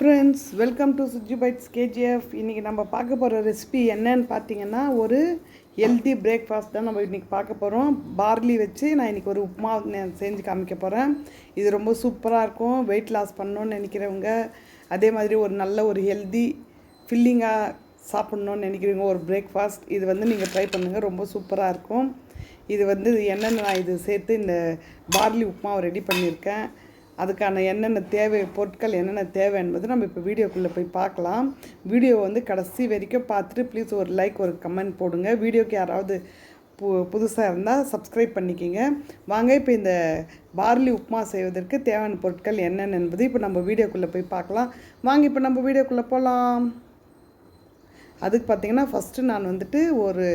Friends welcome to Suji Bites KGF இன்றைக்கி நம்ம பார்க்க போகிற ரெசிபி என்னன்னு பார்த்தீங்கன்னா ஒரு ஹெல்தி பிரேக்ஃபாஸ்ட் தான் நம்ம இன்றைக்கி பார்க்க போகிறோம் பார்லி வச்சு நான் இன்றைக்கி ஒரு உப்புமா செஞ்சு காமிக்க போகிறேன் இது ரொம்ப சூப்பராக இருக்கும். வெயிட் லாஸ் பண்ணணும்னு நினைக்கிறவங்க அதே மாதிரி ஒரு நல்ல ஒரு ஹெல்தி ஃபில்லிங்காக சாப்பிட்ணுன்னு நினைக்கிறவங்க ஒரு பிரேக்ஃபாஸ்ட் இது வந்து நீங்கள் ட்ரை பண்ணுங்கள் ரொம்ப சூப்பராக இருக்கும். இது வந்து என்னென்ன நான் இது சேர்த்து இந்த பார்லி உப்புமாவை ரெடி பண்ணியிருக்கேன். அதுக்கான என்னென்ன தேவை பொருட்கள் என்னென்ன தேவை என்பது நம்ம இப்போ வீடியோக்குள்ளே போய் பார்க்கலாம். வீடியோ வந்து கடைசி வரைக்கும் பார்த்துட்டு ப்ளீஸ் ஒரு லைக் ஒரு கமெண்ட் போடுங்க. வீடியோக்கு யாராவது பு புதுசாக இருந்தால் சப்ஸ்கிரைப் பண்ணிக்கிங்க. வாங்க இப்போ இந்த பார்லி உப்புமா செய்வதற்கு தேவையான பொருட்கள் என்னென்ன என்பது இப்போ நம்ம வீடியோக்குள்ளே போய் பார்க்கலாம். வாங்க இப்போ நம்ம வீடியோக்குள்ளே போகலாம் அதுக்கு பார்த்தீங்கன்னா ஃபஸ்ட்டு நான் வந்துட்டு ஒரு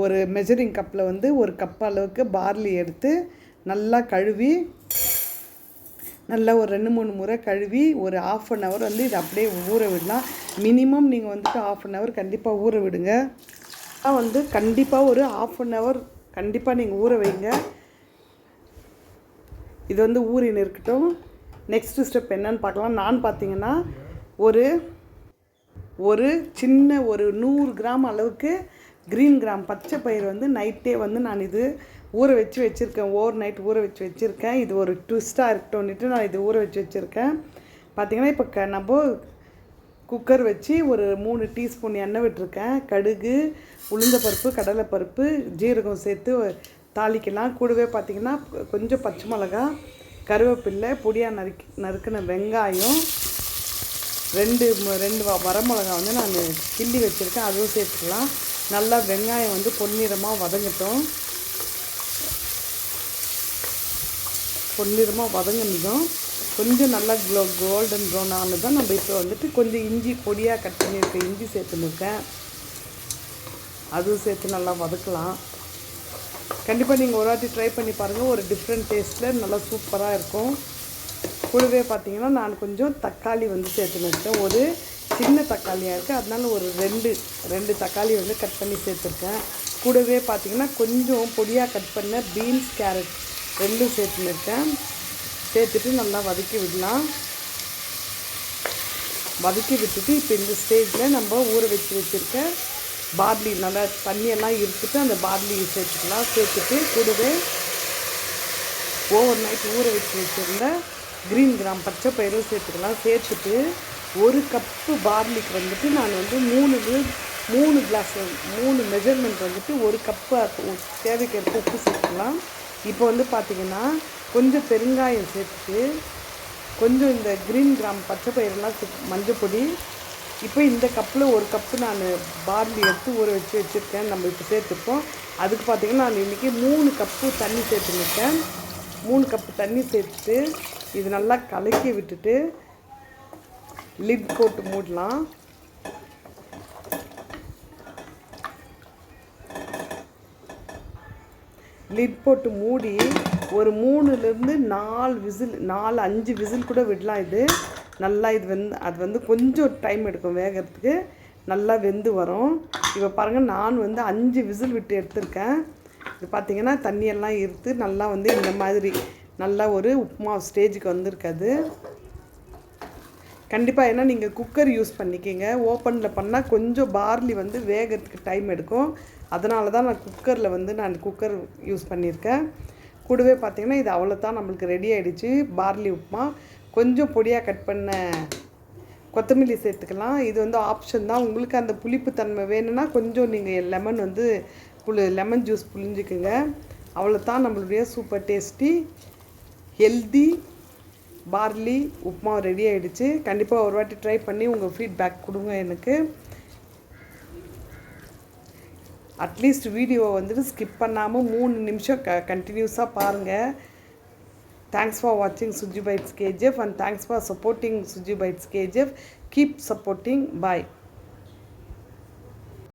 ஒரு மெஜரிங் கப்பில் வந்து ஒரு கப் அளவுக்கு பார்லி எடுத்து நல்லா கழுவி நல்லா ஒரு ரெண்டு மூணு முறை கழுவி ஒரு ஆஃப் அன் ஹவர் வந்து இதை அப்படியே ஊற விடலாம். மினிமம் நீங்கள் வந்துட்டு ஆஃப் அன் ஹவர் கண்டிப்பாக ஊற விடுங்க. வந்து கண்டிப்பாக ஒரு ஆஃப் அன் ஹவர் கண்டிப்பாக நீங்கள் ஊற வைங்க. இது வந்து ஊறின்னு இருக்கட்டும். நெக்ஸ்ட்டு ஸ்டெப் என்னன்னு பார்க்கலாம். நான் பார்த்தீங்கன்னா ஒரு ஒரு சின்ன ஒரு நூறு கிராம் அளவுக்கு க்ரீன் கிராம் பச்சை பயிர் வந்து நைட்டே வந்து நான் இது ஊற வச்சு வச்சுருக்கேன். ஓவர் நைட் ஊற வச்சு வச்சுருக்கேன். இது ஒரு ட்விஸ்ட்டாக இருக்கட்டும்னுட்டு நான் இது ஊற வச்சு வச்சுருக்கேன். பார்த்திங்கன்னா இப்போ க நம்ம குக்கர் வச்சு ஒரு மூணு டீஸ்பூன் எண்ணெய் விட்டுருக்கேன். கடுகு உளுந்தப்பருப்பு கடலைப்பருப்பு ஜீரகம் சேர்த்து தாளிக்கலாம். கூடவே பார்த்திங்கன்னா கொஞ்சம் பச்சை மிளகா கருவேப்பில்லை பொடியாக நறுக்கி நறுக்கின வெங்காயம் ரெண்டு ரெண்டு வரமிளகா வந்து நான் கிள்ளி வச்சுருக்கேன். அதுவும் சேர்த்துக்கலாம். நல்லா வெங்காயம் வந்து பொன்னிறமாக வதங்கட்டும். பொன்னிறமாக வதங்கினதும் கொஞ்சம் நல்லா க்ளோ கோல்டன் ப்ரௌன் ஆனதும் நம்ம இப்போ வந்துட்டு கொஞ்சம் இஞ்சி பொடியாக கட் பண்ணியிருக்கேன் இஞ்சி சேர்த்துருக்கேன் அதுவும் சேர்த்து நல்லா வதக்கலாம். கண்டிப்பாக நீங்கள் ஒரு வாட்டி ட்ரை பண்ணி பாருங்கள் ஒரு டிஃப்ரெண்ட் டேஸ்ட்டில் நல்லா சூப்பராக இருக்கும். கூடவே பார்த்தீங்கன்னா நான் கொஞ்சம் தக்காளி வந்து சேர்த்து வச்சேன் ஒரு சின்ன தக்காளியாக இருக்குது அதனால ஒரு ரெண்டு ரெண்டு தக்காளி வந்து கட் பண்ணி சேர்த்துருக்கேன். கூடவே பார்த்தீங்கன்னா கொஞ்சம் பொடியாக கட் பண்ண பீன்ஸ் கேரட் ரெண்டும் சேர்த்துருக்கேன் சேர்த்துட்டு நல்லா வதக்கி விடலாம். வதக்கி விட்டுட்டு இப்போ இந்த ஸ்டேஜில் நம்ம ஊற வச்சு வச்சுருக்க பார்லி நல்லா தண்ணியெல்லாம் இருந்துட்டு அந்த பார்லி சேர்த்துக்கலாம். சேர்த்துட்டு கூடவே ஓவர் நைட் ஊற வச்சு வச்சுருந்த க்ரீன் கிராம் பச்சை பயிரும் சேர்த்துக்கலாம். சேர்த்துட்டு ஒரு கப்பு பார்லிக்கு வந்துட்டு நான் வந்து மூணு மூணு கிளாஸ் மூணு மெஷர்மெண்ட் வந்துட்டு ஒரு கப்பு தேவைக்கேற்ப உப்பு சேர்த்துக்கலாம். இப்போ வந்து பார்த்திங்கன்னா கொஞ்சம் பெருங்காயம் சேர்த்து கொஞ்சம் இந்த க்ரீன் கிராம் பச்சை பயிரெல்லாம் மஞ்சள் பொடி. இப்போ இந்த கப்பில் ஒரு கப்பு நான் பார்லி எடுத்து ஊற வச்சு வச்சுருக்கேன். நம்ம இப்போ சேர்த்துப்போம். அதுக்கு பார்த்திங்கன்னா நான் இன்றைக்கி மூணு கப்பு தண்ணி சேர்த்துருக்கேன். மூணு கப்பு தண்ணி சேர்த்துட்டு இது நல்லா கலக்கி விட்டுட்டு லிட் போட்டு மூடலாம். லிட் போட்டு மூடி ஒரு மூணுலேருந்து நாலு விசில் நாலு அஞ்சு விசில் கூட விடலாம் இது. நல்லா இது வந்து அது வந்து கொஞ்சம் டைம் எடுக்கும் வேகிறதுக்கு. நல்லா வெந்து வரும். இப்போ பாருங்கள் நான் வந்து அஞ்சு விசில் விட்டு எடுத்திருக்கேன். இது பார்த்திங்கன்னா தண்ணியெல்லாம் இருத்து நல்லா வந்து இந்த மாதிரி நல்லா ஒரு உப்புமா ஸ்டேஜுக்கு வந்திருக்காது கண்டிப்பாக ஏன்னா நீங்கள் குக்கர் யூஸ் பண்ணிக்கிங்க. ஓப்பனில் பண்ணால் கொஞ்சம் பார்லி வந்து வேகிறதுக்கு டைம் எடுக்கும். அதனால தான் நான் குக்கரில் வந்து நான் குக்கர் யூஸ் பண்ணியிருக்கேன். கூடவே பார்த்திங்கன்னா இது அவ்வளோ தான் நம்மளுக்கு ரெடி ஆகிடுச்சு பார்லி உப்புமா. கொஞ்சம் பொடியாக கட் பண்ண கொத்தமல்லி சேர்த்துக்கலாம். இது வந்து ஆப்ஷன் தான். உங்களுக்கு அந்த புளிப்பு தன்மை வேணும்னா கொஞ்சம் நீங்கள் லெமன் வந்து புளி லெமன் ஜூஸ் புளிஞ்சிக்குங்க அவ்வளோ தான் நம்மளுடைய super tasty healthy barley upma ready ஆகிடுச்சு கண்டிப்பாக ஒரு வாட்டி ட்ரை பண்ணி உங்கள் ஃபீட்பேக் கொடுங்க எனக்கு. அட்லீஸ்ட் வீடியோவை வந்துட்டு ஸ்கிப் பண்ணாமல் மூணு நிமிஷம் க கண்டினியூஸாக பாருங்கள் தேங்க்ஸ் ஃபார் வாட்சிங் Suji Bites KGF and thanks for supporting Suji Bites KGF keep supporting bye